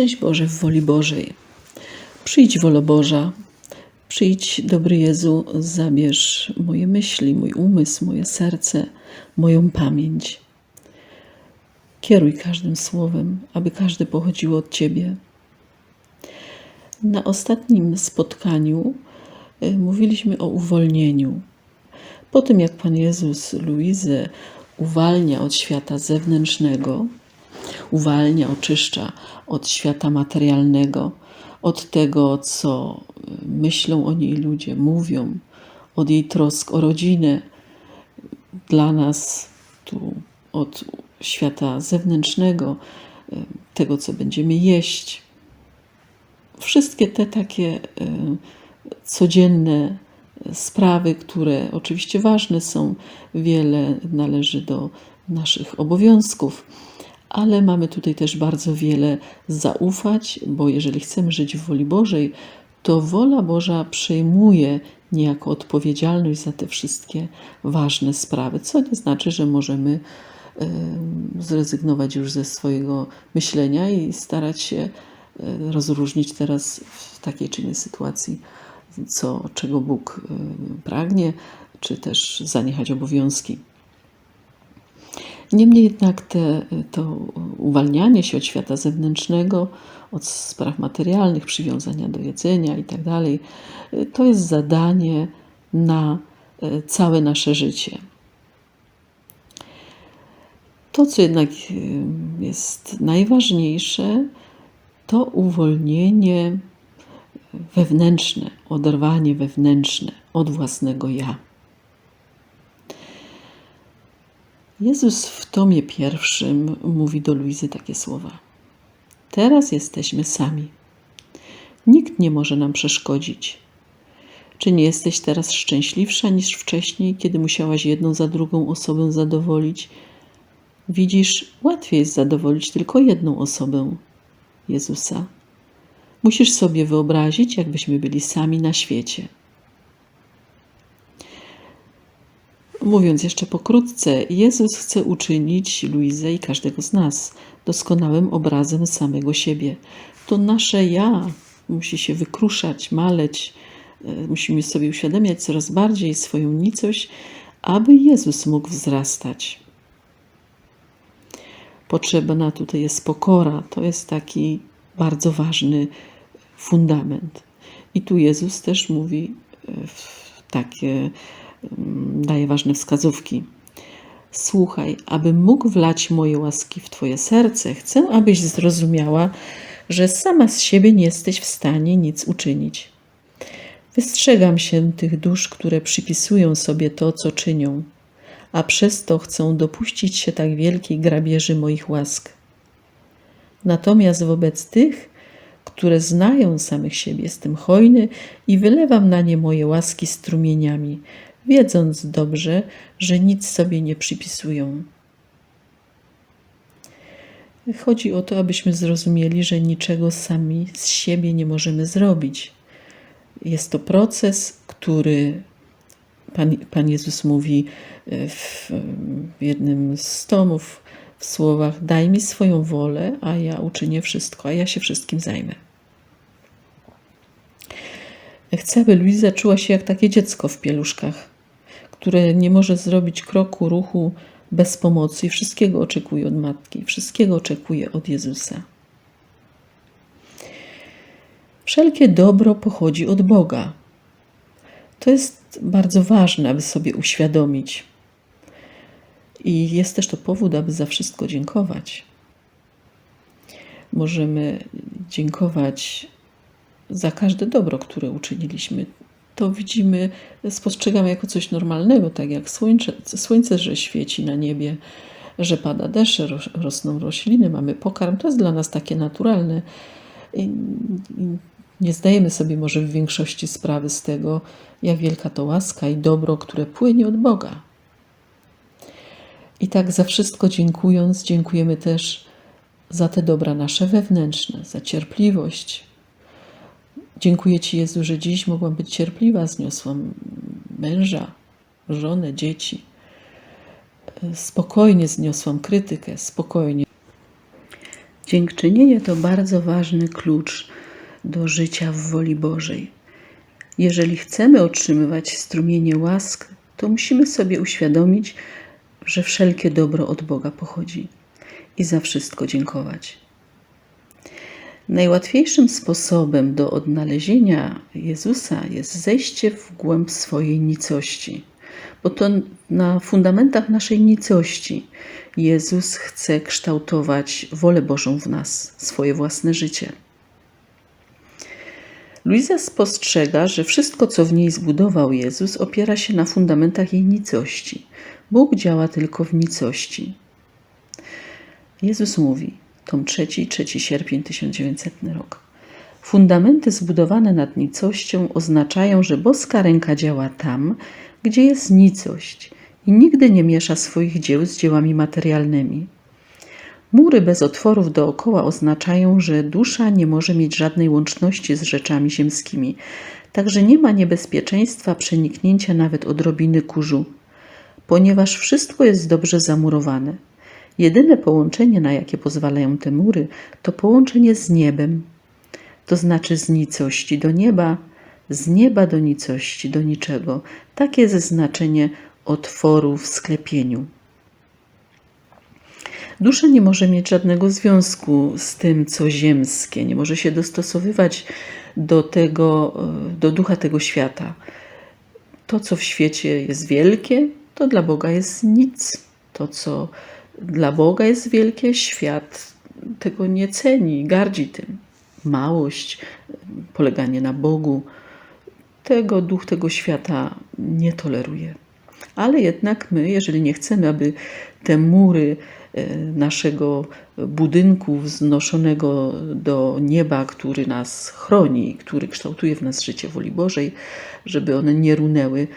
Szczęść Boże w woli Bożej. Przyjdź wolo Boża, przyjdź dobry Jezu, zabierz moje myśli, mój umysł, moje serce, moją pamięć. Kieruj każdym słowem, aby każde pochodziło od Ciebie. Na ostatnim spotkaniu y, mówiliśmy o uwolnieniu. Po tym, jak Pan Jezus Luizę uwalnia od świata zewnętrznego, uwalnia, oczyszcza od świata materialnego, od tego, co myślą o niej ludzie, mówią, od jej trosk o rodzinę, dla nas tu od świata zewnętrznego, tego, co będziemy jeść. Wszystkie te takie e, codzienne sprawy, które oczywiście ważne są, wiele należy do naszych obowiązków, ale mamy tutaj też bardzo wiele zaufać, bo jeżeli chcemy żyć w woli Bożej, to wola Boża przejmuje niejako odpowiedzialność za te wszystkie ważne sprawy, co nie znaczy, że możemy zrezygnować już ze swojego myślenia i starać się rozróżnić teraz w takiej czy innej sytuacji, co, czego Bóg pragnie, czy też zaniechać obowiązki. Niemniej jednak te, to uwalnianie się od świata zewnętrznego, od spraw materialnych, przywiązania do jedzenia i tak to jest zadanie na całe nasze życie. To, co jednak jest najważniejsze, to uwolnienie wewnętrzne, oderwanie wewnętrzne od własnego ja. Jezus w tomie pierwszym mówi do Luizy takie słowa: Teraz jesteśmy sami. Nikt nie może nam przeszkodzić. Czy nie jesteś teraz szczęśliwsza niż wcześniej, kiedy musiałaś jedną za drugą osobę zadowolić? Widzisz, łatwiej jest zadowolić tylko jedną osobę Jezusa. Musisz sobie wyobrazić, jakbyśmy byli sami na świecie. Mówiąc jeszcze pokrótce, Jezus chce uczynić Luizę i każdego z nas doskonałym obrazem samego siebie. To nasze ja musi się wykruszać, maleć. E, musimy sobie uświadamiać coraz bardziej swoją nicość, aby Jezus mógł wzrastać. Potrzebna tutaj jest pokora. To jest taki bardzo ważny fundament. I tu Jezus też mówi e, takie daje ważne wskazówki. Słuchaj, aby mógł wlać moje łaski w Twoje serce, chcę, abyś zrozumiała, że sama z siebie nie jesteś w stanie nic uczynić. Wystrzegam się tych dusz, które przypisują sobie to, co czynią, a przez to chcą dopuścić się tak wielkiej grabieży moich łask. Natomiast wobec tych, które znają samych siebie, jestem hojny i wylewam na nie moje łaski strumieniami, wiedząc dobrze, że nic sobie nie przypisują. Chodzi o to, abyśmy zrozumieli, że niczego sami z siebie nie możemy zrobić. Jest to proces, który Pan, Pan Jezus mówi e, w, w jednym z tomów w słowach: Daj mi swoją wolę, a ja uczynię wszystko, a ja się wszystkim zajmę. Chcę, aby Luiza czuła się jak takie dziecko w pieluszkach, które nie może zrobić kroku, ruchu bez pomocy i wszystkiego oczekuje od matki, wszystkiego oczekuje od Jezusa. Wszelkie dobro pochodzi od Boga. To jest bardzo ważne, aby sobie uświadomić. I jest też to powód, aby za wszystko dziękować. Możemy dziękować za każde dobro, które uczyniliśmy. To widzimy, spostrzegamy jako coś normalnego, tak jak słońce, słońce że świeci na niebie, że pada deszcz, rosną rośliny, mamy pokarm. To jest dla nas takie naturalne. Nie zdajemy sobie może w większości sprawy z tego, jak wielka to łaska i dobro, które płynie od Boga. I tak za wszystko dziękując, dziękujemy też za te dobra nasze wewnętrzne, za cierpliwość, Dziękuję Ci, Jezu, że dziś mogłam być cierpliwa, zniosłam męża, żonę, dzieci. Spokojnie zniosłam krytykę, spokojnie. Dziękczynienie to bardzo ważny klucz do życia w woli Bożej. Jeżeli chcemy otrzymywać strumienie łask, to musimy sobie uświadomić, że wszelkie dobro od Boga pochodzi i za wszystko dziękować. Najłatwiejszym sposobem do odnalezienia Jezusa jest zejście w głęb swojej nicości, bo to na fundamentach naszej nicości Jezus chce kształtować wolę Bożą w nas, swoje własne życie. Luiza spostrzega, że wszystko, co w niej zbudował Jezus, opiera się na fundamentach jej nicości. Bóg działa tylko w nicości. Jezus mówi, tom 3, 3 sierpień 1900 rok. Fundamenty zbudowane nad nicością oznaczają, że boska ręka działa tam, gdzie jest nicość i nigdy nie miesza swoich dzieł z dziełami materialnymi. Mury bez otworów dookoła oznaczają, że dusza nie może mieć żadnej łączności z rzeczami ziemskimi, także nie ma niebezpieczeństwa przeniknięcia nawet odrobiny kurzu, ponieważ wszystko jest dobrze zamurowane. Jedyne połączenie, na jakie pozwalają te mury, to połączenie z niebem, to znaczy z nicości do nieba, z nieba do nicości, do niczego. Takie jest znaczenie otworu w sklepieniu. Dusza nie może mieć żadnego związku z tym, co ziemskie, nie może się dostosowywać do tego, do ducha tego świata. To, co w świecie jest wielkie, to dla Boga jest nic. To, co dla Boga jest wielkie, świat tego nie ceni, gardzi tym. Małość, poleganie na Bogu, tego duch tego świata nie toleruje. Ale jednak my, jeżeli nie chcemy, aby te mury e, naszego budynku wznoszonego do nieba, który nas chroni, który kształtuje w nas życie woli Bożej, żeby one nie runęły,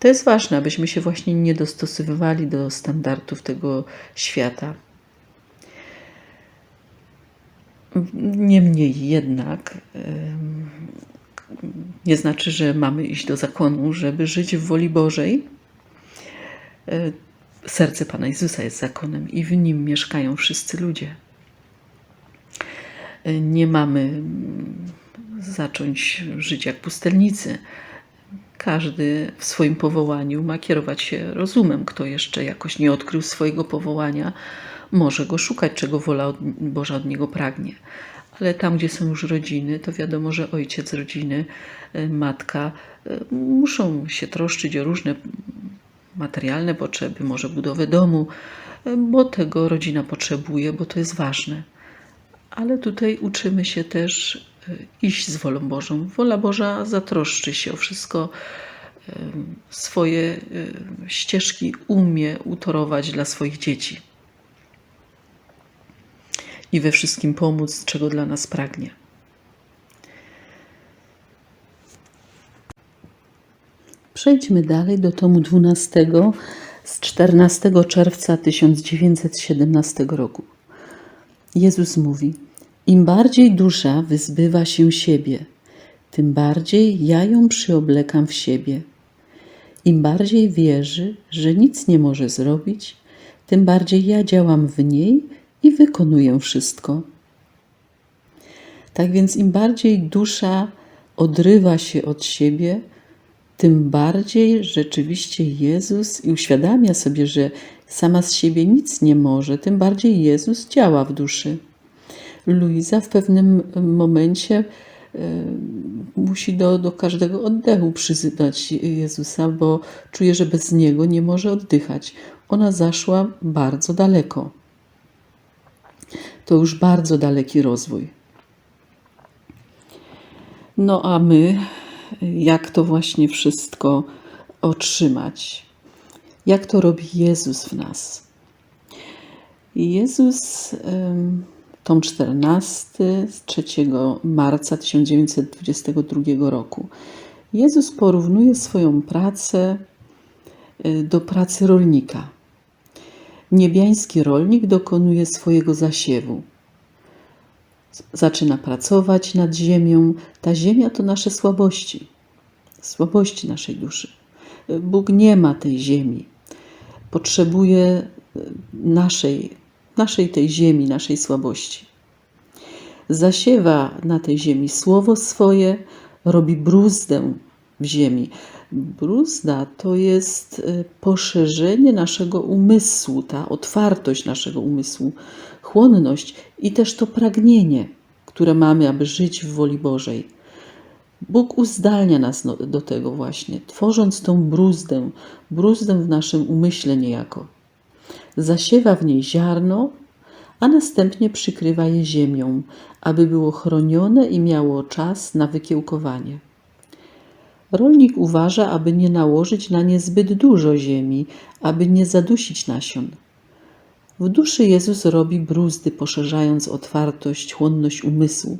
to jest ważne, abyśmy się właśnie nie dostosowywali do standardów tego świata. Niemniej jednak nie znaczy, że mamy iść do zakonu, żeby żyć w woli Bożej. E, serce Pana Jezusa jest zakonem i w nim mieszkają wszyscy ludzie. E, nie mamy zacząć żyć jak pustelnicy każdy w swoim powołaniu ma kierować się rozumem. Kto jeszcze jakoś nie odkrył swojego powołania, może go szukać, czego wola od, Boża od niego pragnie. Ale tam, gdzie są już rodziny, to wiadomo, że ojciec rodziny, e, matka e, muszą się troszczyć o różne materialne potrzeby, może budowę domu, e, bo tego rodzina potrzebuje, bo to jest ważne. Ale tutaj uczymy się też iść z wolą Bożą. Wola Boża zatroszczy się o wszystko, swoje ścieżki umie utorować dla swoich dzieci i we wszystkim pomóc, czego dla nas pragnie. Przejdźmy dalej do tomu 12 z 14 czerwca 1917 roku. Jezus mówi: Im bardziej dusza wyzbywa się siebie, tym bardziej ja ją przyoblekam w siebie. Im bardziej wierzy, że nic nie może zrobić, tym bardziej ja działam w niej i wykonuję wszystko. Tak więc im bardziej dusza odrywa się od siebie, tym bardziej rzeczywiście Jezus i uświadamia sobie, że sama z siebie nic nie może, tym bardziej Jezus działa w duszy. Luiza w pewnym momencie e, musi do, do każdego oddechu przyzywać Jezusa, bo czuje, że bez Niego nie może oddychać. Ona zaszła bardzo daleko. To już bardzo daleki rozwój. No a my, jak to właśnie wszystko otrzymać? Jak to robi Jezus w nas? Jezus, tom 14 z 3 marca 1922 roku. Jezus porównuje swoją pracę y, do pracy rolnika. Niebiański rolnik dokonuje swojego zasiewu. Zaczyna pracować nad ziemią. Ta ziemia to nasze słabości, słabości naszej duszy. Bóg nie ma tej ziemi. Potrzebuje naszej, naszej tej ziemi, naszej słabości. zasiewa na tej ziemi słowo swoje, robi bruzdę w ziemi. Bruzda to jest y, poszerzenie naszego umysłu, ta otwartość naszego umysłu, chłonność i też to pragnienie, które mamy, aby żyć w woli Bożej. Bóg uzdalnia nas no- do tego właśnie, tworząc tą bruzdę, bruzdę w naszym umyśle niejako. Zasiewa w niej ziarno, a następnie przykrywa je ziemią, aby było chronione i miało czas na wykiełkowanie. Rolnik uważa, aby nie nałożyć na nie zbyt dużo ziemi, aby nie zadusić nasion. W duszy Jezus robi bruzdy, poszerzając otwartość, chłonność umysłu.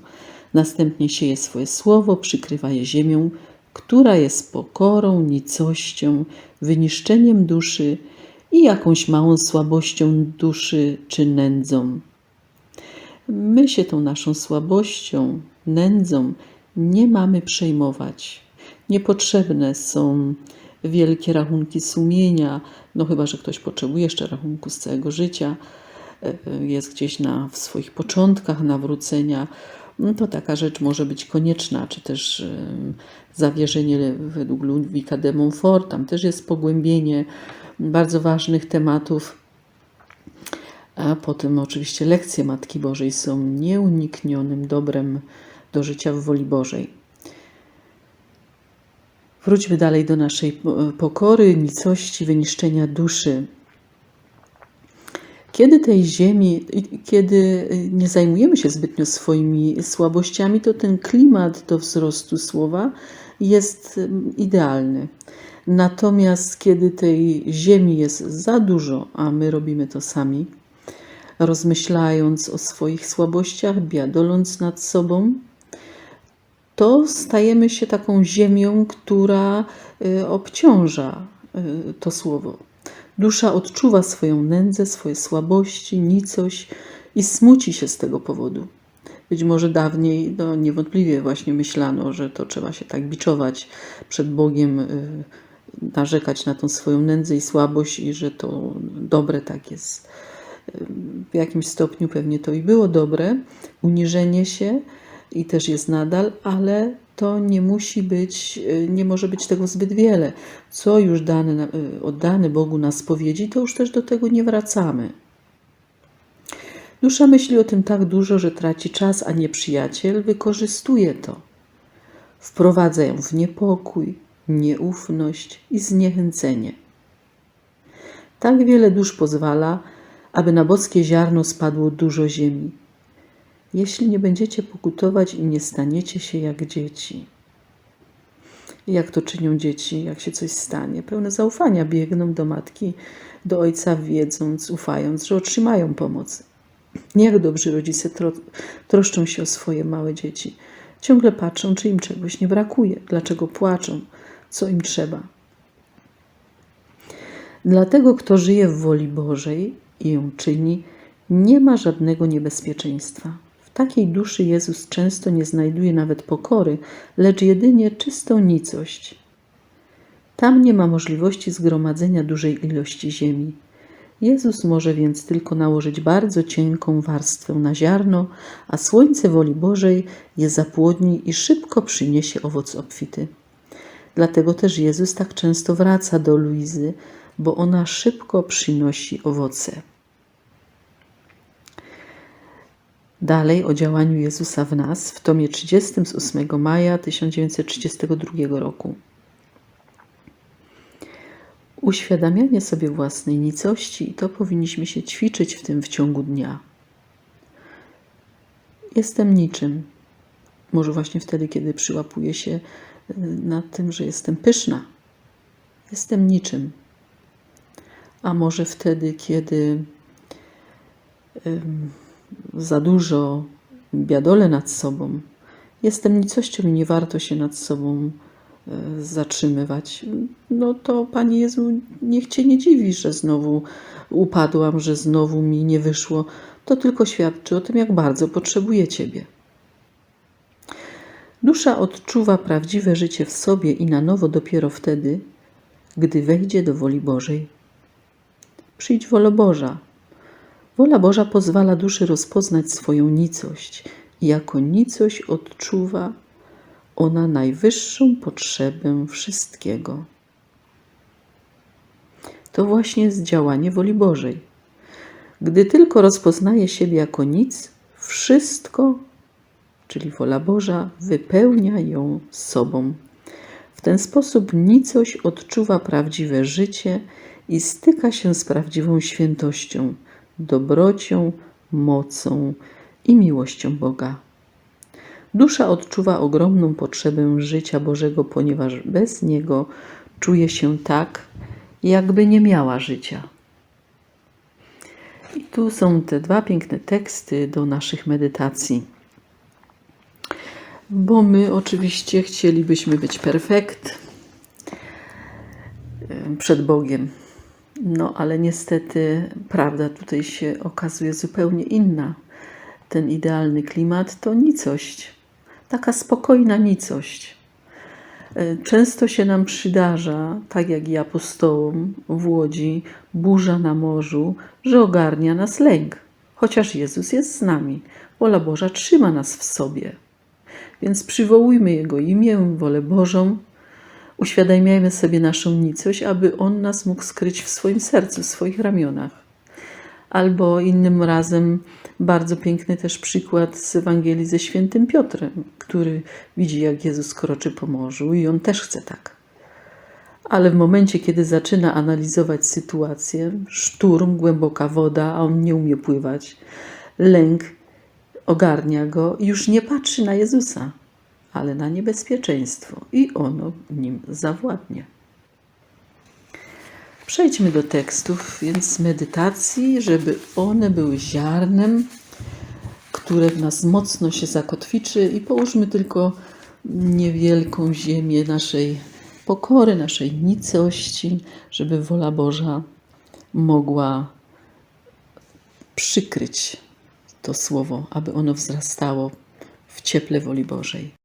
Następnie sieje swoje słowo, przykrywa je ziemią, która jest pokorą, nicością, wyniszczeniem duszy i jakąś małą słabością duszy czy nędzą. My się tą naszą słabością, nędzą nie mamy przejmować. Niepotrzebne są wielkie rachunki sumienia, no chyba, że ktoś potrzebuje jeszcze rachunku z całego życia, e, jest gdzieś na, w swoich początkach nawrócenia, no to taka rzecz może być konieczna, czy też e, zawierzenie według Ludwika de Montfort, tam też jest pogłębienie bardzo ważnych tematów. A potem oczywiście lekcje Matki Bożej są nieuniknionym dobrem do życia w woli Bożej. Wróćmy dalej do naszej pokory, nicości, wyniszczenia duszy. Kiedy tej ziemi, kiedy nie zajmujemy się zbytnio swoimi słabościami, to ten klimat do wzrostu słowa jest idealny. Natomiast kiedy tej ziemi jest za dużo, a my robimy to sami, rozmyślając o swoich słabościach, biadoląc nad sobą, to stajemy się taką ziemią, która y, obciąża y, to słowo. Dusza odczuwa swoją nędzę, swoje słabości, nicość i smuci się z tego powodu. Być może dawniej, no niewątpliwie właśnie myślano, że to trzeba się tak biczować przed Bogiem, y, narzekać na tą swoją nędzę i słabość i że to dobre tak jest. W jakimś stopniu pewnie to i było dobre, uniżenie się i też jest nadal, ale to nie musi być, nie może być tego zbyt wiele. Co już dane, oddane Bogu na spowiedzi, to już też do tego nie wracamy. Dusza myśli o tym tak dużo, że traci czas, a nieprzyjaciel wykorzystuje to. Wprowadza ją w niepokój, nieufność i zniechęcenie. Tak wiele dusz pozwala, aby na boskie ziarno spadło dużo ziemi. Jeśli nie będziecie pokutować i nie staniecie się jak dzieci. Jak to czynią dzieci, jak się coś stanie? Pełne zaufania biegną do matki, do ojca, wiedząc, ufając, że otrzymają pomoc. Jak dobrzy rodzice tro troszczą się o swoje małe dzieci. Ciągle patrzą, czy im czegoś nie brakuje, dlaczego płaczą, co im trzeba. Dlatego, kto żyje w woli Bożej i ją czyni, nie ma żadnego niebezpieczeństwa. W takiej duszy Jezus często nie znajduje nawet pokory, lecz jedynie czystą nicość. Tam nie ma możliwości zgromadzenia dużej ilości ziemi. Jezus może więc tylko nałożyć bardzo cienką warstwę na ziarno, a słońce woli Bożej je zapłodni i szybko przyniesie owoc obfity. Dlatego też Jezus tak często wraca do Luizy, bo ona szybko przynosi owoce. Dalej o działaniu Jezusa w nas w tomie 30 z 8 maja 1932 roku. Uświadamianie sobie własnej nicości, to powinniśmy się ćwiczyć w tym w ciągu dnia. Jestem niczym. Może właśnie wtedy, kiedy przyłapuję się na tym, że jestem pyszna. Jestem niczym. A może wtedy, kiedy za dużo biadolę nad sobą, jestem nicością i nie warto się nad sobą e, zatrzymywać. No to Panie Jezu, niech Cię nie dziwi, że znowu upadłam, że znowu mi nie wyszło. To tylko świadczy o tym, jak bardzo potrzebuję Ciebie. Dusza odczuwa prawdziwe życie w sobie i na nowo dopiero wtedy, gdy wejdzie do woli Bożej. Przyjdź wola Boża, Wola Boża pozwala duszy rozpoznać swoją nicość jako nicość odczuwa ona najwyższą potrzebę wszystkiego. To właśnie jest działanie woli Bożej. Gdy tylko rozpoznaje siebie jako nic, wszystko, czyli wola Boża, wypełnia ją sobą. W ten sposób nicość odczuwa prawdziwe życie i styka się z prawdziwą świętością, dobrocią, mocą i miłością Boga. Dusza odczuwa ogromną potrzebę życia Bożego, ponieważ bez niego czuje się tak, jakby nie miała życia. I tu są te dwa piękne teksty do naszych medytacji. Bo my oczywiście chcielibyśmy być perfekt przed Bogiem. No, ale niestety prawda tutaj się okazuje zupełnie inna. Ten idealny klimat to nicość, taka spokojna nicość. E, Często się nam przydarza, tak jak i apostołom w Łodzi, burza na morzu, że ogarnia nas lęk. Chociaż Jezus jest z nami, wola Boża trzyma nas w sobie. Więc przywołujmy Jego imię, wolę Bożą, uświadamiajmy sobie naszą nicość, aby On nas mógł skryć w swoim sercu, w swoich ramionach. Albo innym razem bardzo piękny też przykład z Ewangelii ze świętym Piotrem, który widzi, jak Jezus kroczy po morzu i on też chce tak. Ale w momencie, kiedy zaczyna analizować sytuację, szturm, głęboka woda, a on nie umie pływać, lęk ogarnia go i już nie patrzy na Jezusa, ale na niebezpieczeństwo i ono nim zawładnie. Przejdźmy do tekstów, więc medytacji, żeby one były ziarnem, które w nas mocno się zakotwiczy i połóżmy tylko niewielką ziemię naszej pokory, naszej nicości, żeby wola Boża mogła przykryć to słowo, aby ono wzrastało w cieple woli Bożej.